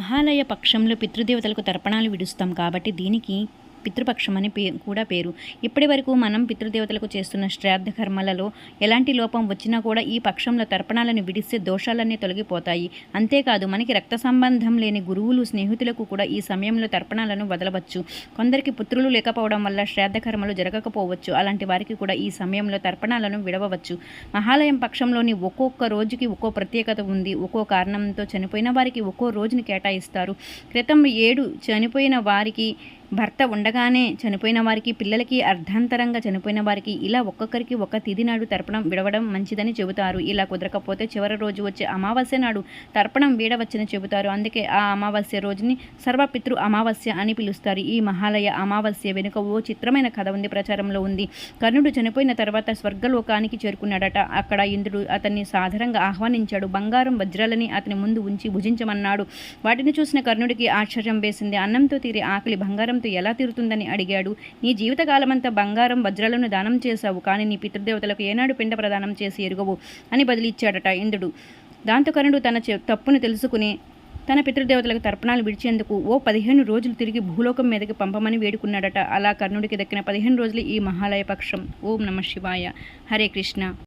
మహాలయ పక్షంలో పితృదేవతలకు తర్పణాలు విడుస్తాం కాబట్టి దీనికి పితృపక్షం అని పే కూడా పేరు. ఇప్పటి వరకు మనం పితృదేవతలకు చేస్తున్న శ్రాద్ధ కర్మలలో ఎలాంటి లోపం వచ్చినా కూడా ఈ పక్షంలో తర్పణాలను విడిస్తే దోషాలన్నీ తొలగిపోతాయి. అంతేకాదు మనకి రక్త సంబంధం లేని గురువులు స్నేహితులకు కూడా ఈ సమయంలో తర్పణాలను వదలవచ్చు. కొందరికి పుత్రులు లేకపోవడం వల్ల శ్రాద్ధ కర్మలు జరగకపోవచ్చు. అలాంటి వారికి కూడా ఈ సమయంలో తర్పణాలను విడవవచ్చు. మహాలయం పక్షంలోని ఒక్కొక్క రోజుకి ఒక్కో ప్రత్యేకత ఉంది. ఒక్కో కారణంతో చనిపోయిన వారికి ఒక్కో రోజుని కేటాయిస్తారు. క్రితం ఏడు చనిపోయిన వారికి భర్త ఉండగానే చనిపోయిన వారికి పిల్లలకి అర్ధాంతరంగా చనిపోయిన వారికి ఇలా ఒక్కొక్కరికి ఒక తిది నాడు తర్పణం విడవడం మంచిదని చెబుతారు. ఇలా కుదరకపోతే చివరి రోజు వచ్చే అమావాస్య నాడు తర్పణం వీడవచ్చని చెబుతారు. అందుకే ఆ అమావాస్య రోజుని సర్వపితృ అమావాస్య అని పిలుస్తారు. ఈ మహాలయ అమావాస్య వెనుక ఓ చిత్రమైన కథ ఉంది ప్రచారంలో ఉంది. కర్ణుడు చనిపోయిన తర్వాత స్వర్గలోకానికి చేరుకున్నాడట. అక్కడ ఇంద్రుడు అతన్ని సాధారణంగా ఆహ్వానించాడు. బంగారం వజ్రాలని అతని ముందు ఉంచి భుజించమన్నాడు. వాటిని చూసిన కర్ణుడికి ఆశ్చర్యం వేసింది. అన్నంతో తీరి ఆకలి బంగారం బంగారంతో ఎలా తీరుతుందని అడిగాడు. నీ జీవితకాలమంతా బంగారం వజ్రాలను దానం చేశావు. కానీ నీ పితృదేవతలకు ఏనాడు పిండ ప్రదానం చేసి ఎరుగవు అని బదిలిచ్చాడట ఇంద్రుడు. దాంతో కర్ణుడు తన తప్పును తెలుసుకుని తన పితృదేవతలకు తర్పణాలు విడిచేందుకు ఓ పదిహేను రోజులు తిరిగి భూలోకం మీదకి పంపమని వేడుకున్నాడట. అలా కర్ణుడికి దక్కిన పదిహేను రోజులు ఈ మహాలయ పక్షం. ఓం నమ శివాయ. హరే కృష్ణ.